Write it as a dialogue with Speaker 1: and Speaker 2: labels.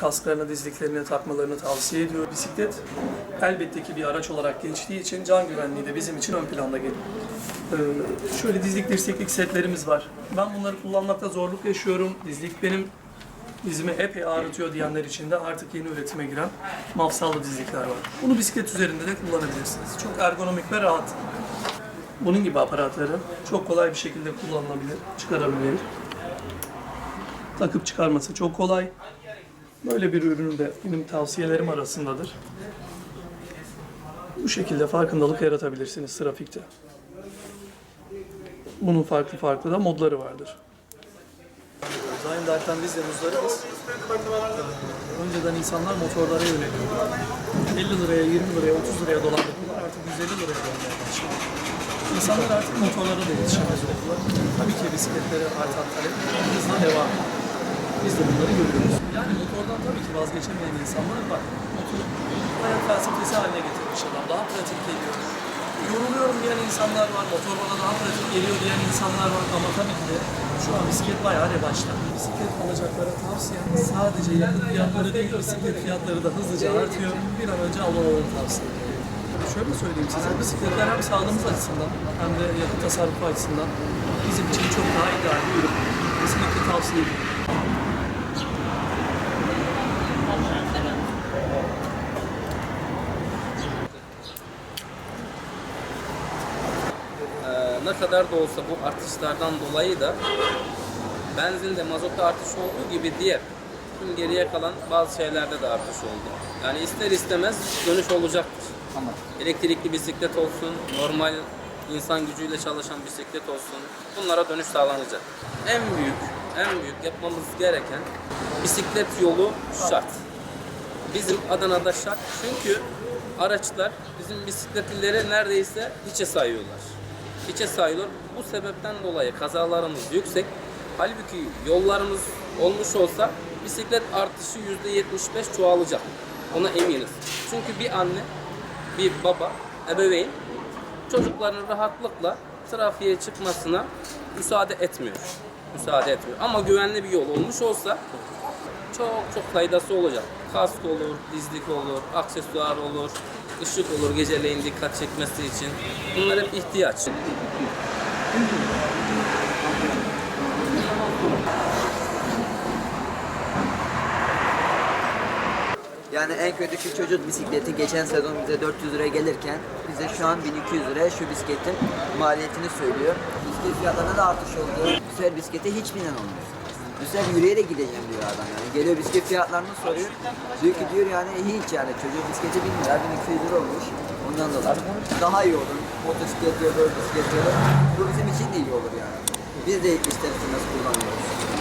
Speaker 1: Kasklarını, dizliklerini takmalarını tavsiye ediyorum. Bisiklet elbette ki bir araç olarak geçtiği için can güvenliği de bizim için ön planda geliyor. Ee, şöyle dizlik dirseklik setlerimiz var. Ben bunları kullanmakta zorluk yaşıyorum. Dizlik benim dizimi epey ağrıtıyor diyenler için de artık yeni üretime giren mafsallı dizlikler var. Bunu bisiklet üzerinde de kullanabilirsiniz. Çok ergonomik ve rahat. Bunun gibi aparatları çok kolay bir şekilde kullanılabilir, çıkarabilir. Takıp çıkarması çok kolay. Böyle bir ürünü de benim tavsiyelerim arasındadır. Bu şekilde farkındalık yaratabilirsiniz trafikte. Bunun farklı farklı da modları vardır. Zaten biz de muzdarız. Önceden insanlar motorlara yöneliyordu. 50 liraya, 20 liraya, 30 liraya dolandırdılar. Artık 150 liraya başladı. İnsanlar artık motorlara da yetişemez oldular. Tabii ki bisikletlere artan talep hızla devam ediyor. Biz de bunları görüyoruz. Yani motordan tabii ki vazgeçemeyen insanlar var. Motoru hayat felsefesi haline getirmiş adam. Daha pratik geliyor. Yoruluyorum diyen insanlar var. Motor bana daha pratik geliyor diyen insanlar var. Ama tabii ki de şu an bisiklet bayağı revaçta. Bisiklet alacaklara tavsiyem sadece yakıt fiyatları değil, bisiklet fiyatları da hızlıca artıyor. Bir an önce almalarını tavsiye ediyorum. Şöyle söyleyeyim size, bisikletler hem sağlığımız açısından hem de yakıt tasarrufu açısından bizim için çok daha ideal bir ürün. Kesinlikle tavsiye ediyorum.
Speaker 2: Ee, ne kadar da olsa bu artışlardan dolayı da benzinde mazotta artış olduğu gibi diğer tüm geriye kalan bazı şeylerde de artış oldu. Yani ister istemez dönüş olacaktır.
Speaker 3: Ama
Speaker 2: Elektrikli bisiklet olsun, normal insan gücüyle çalışan bisiklet olsun bunlara dönüş sağlanacak. En büyük, en büyük yapmamız gereken bisiklet yolu şart. Bizim Adana'da şart çünkü araçlar bizim bisikletlileri neredeyse hiçe sayıyorlar. Hiçe sayıyorlar. Bu sebepten dolayı kazalarımız yüksek. Halbuki yollarımız olmuş olsa bisiklet artışı %75 çoğalacak. Ona eminiz. Çünkü bir anne, bir baba, ebeveyn çocuklarının rahatlıkla trafiğe çıkmasına müsaade etmiyor. Müsaade etmiyor. Ama güvenli bir yol olmuş olsa çok çok faydası olacak. Kask olur, dizlik olur, aksesuar olur, ışık olur geceleyin dikkat çekmesi için. Bunlar hep ihtiyaç.
Speaker 3: Yani en kötü şu çocuk bisikleti geçen sezon bize 400 liraya gelirken bize şu an 1200 liraya şu bisikletin maliyetini söylüyor. Bisiklet fiyatlarında da artış oldu. Bu bisiklete hiç binen olmuyor. Bu sefer yürüyerek gideceğim diyor adam yani. Geliyor bisiklet fiyatlarını soruyor. Diyor ki diyor yani hiç yani çocuğun bisikleti 1000 lira, 1200 lira olmuş. Ondan dolayı daha iyi olur. Motosiklet olur, bisiklet olur. Bu bizim için de iyi olur yani. Biz de ister istemez kullanıyoruz.